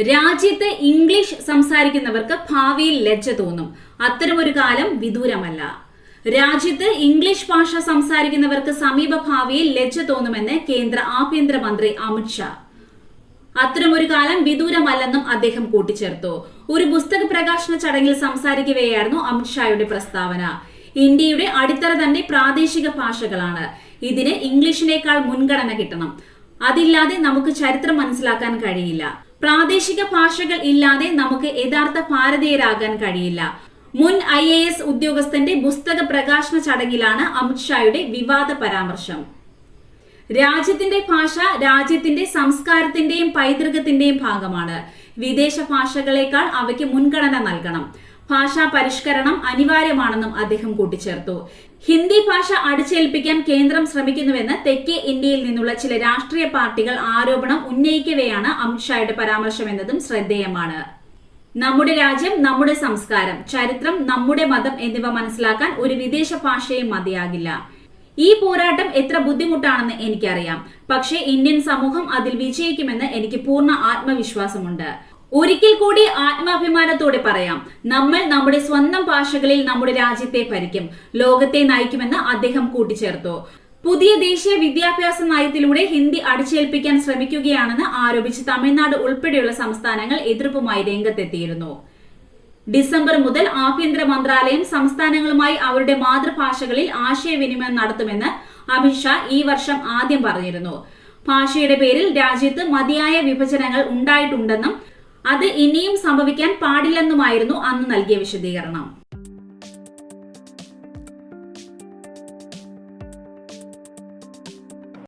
രാജ്യത്ത് ഇംഗ്ലീഷ് സംസാരിക്കുന്നവർക്ക് ഭാവിയിൽ ലജ്ജ തോന്നും. അത്തരമൊരു കാലം വിദൂരമല്ല. രാജ്യത്ത് ഇംഗ്ലീഷ് ഭാഷ സംസാരിക്കുന്നവർക്ക് സമീപ ഭാവിയിൽ ലജ്ജ തോന്നുമെന്ന് കേന്ദ്ര ആഭ്യന്തരമന്ത്രി അമിത്ഷാ അത്തരമൊരു കാലം വിദൂരമല്ലെന്നും അദ്ദേഹം കൂട്ടിച്ചേർത്തു. ഒരു പുസ്തക പ്രകാശന ചടങ്ങിൽ സംസാരിക്കവെയായിരുന്നു അമിത്ഷായുടെ പ്രസ്താവന. ഇന്ത്യയുടെ അടിത്തറ തന്നെ പ്രാദേശിക ഭാഷകളാണ്. ഇതിന് ഇംഗ്ലീഷിനേക്കാൾ മുൻഗണന കിട്ടണം. അതില്ലാതെ നമുക്ക് ചരിത്രം മനസ്സിലാക്കാൻ കഴിയില്ല. പ്രാദേശിക ഭാഷകൾ ഇല്ലാതെ നമുക്ക് യഥാർത്ഥ ഭാരതീയരാകാൻ കഴിയില്ല. മുൻ ഐ എ എസ് ഉദ്യോഗസ്ഥന്റെ പുസ്തക പ്രകാശന ചടങ്ങിലാണ് അമിത്ഷായുടെ വിവാദ പരാമർശം. രാജ്യത്തിന്റെ ഭാഷ രാജ്യത്തിന്റെ സംസ്കാരത്തിന്റെയും പൈതൃകത്തിന്റെയും ഭാഗമാണ്. വിദേശ ഭാഷകളെക്കാൾ അവയ്ക്ക് മുൻഗണന നൽകണം. ഭാഷാ പരിഷ്കരണം അനിവാര്യമാണെന്നും അദ്ദേഹം കൂട്ടിച്ചേർത്തു. ഹിന്ദി ഭാഷ അടിച്ചേൽപ്പിക്കാൻ കേന്ദ്രം ശ്രമിക്കുന്നുവെന്ന് തെക്കേ ഇന്ത്യയിൽ നിന്നുള്ള ചില രാഷ്ട്രീയ പാർട്ടികൾ ആരോപണം ഉന്നയിക്കവെയാണ് അമിത്ഷായുടെ പരാമർശം എന്നതും ശ്രദ്ധേയമാണ്. നമ്മുടെ രാജ്യം നമ്മുടെ സംസ്കാരം ചരിത്രം നമ്മുടെ മതം എന്നിവ മനസ്സിലാക്കാൻ ഒരു വിദേശ ഭാഷയും മതിയാകില്ല. ഈ പോരാട്ടം എത്ര ബുദ്ധിമുട്ടാണെന്ന് എനിക്കറിയാം. പക്ഷേ ഇന്ത്യൻ സമൂഹം അതിൽ വിജയിക്കുമെന്ന് എനിക്ക് പൂർണ ആത്മവിശ്വാസമുണ്ട്. ഒരിക്കൽ കൂടി ആത്മാഭിമാനത്തോടെ പറയാം. നമ്മൾ നമ്മുടെ സ്വന്തം ഭാഷകളിൽ നമ്മുടെ രാജ്യത്തെ ഭരിക്കും. ലോകത്തെ നയിക്കുമെന്ന് അദ്ദേഹം കൂട്ടിച്ചേർത്തു. പുതിയ ദേശീയ വിദ്യാഭ്യാസ നയത്തിലൂടെ ഹിന്ദി അടിച്ചേൽപ്പിക്കാൻ ശ്രമിക്കുകയാണെന്ന് ആരോപിച്ച് തമിഴ്നാട് ഉൾപ്പെടെയുള്ള സംസ്ഥാനങ്ങൾ എതിർപ്പുമായി രംഗത്തെത്തിയിരുന്നു. ഡിസംബർ മുതൽ ആഭ്യന്തര മന്ത്രാലയം സംസ്ഥാനങ്ങളുമായി അവരുടെ മാതൃഭാഷകളിൽ ആശയവിനിമയം നടത്തുമെന്ന് അമിത്ഷാ ഈ വർഷം ആദ്യം പറഞ്ഞിരുന്നു. ഭാഷയുടെ പേരിൽ രാജ്യത്ത് മതിയായ വിഭജനങ്ങൾ ഉണ്ടായിട്ടുണ്ടെന്നും അത് ഇനിയും സംഭവിക്കാൻ പാടില്ലെന്നുമായിരുന്നു അന്ന് നൽകിയ വിശദീകരണം.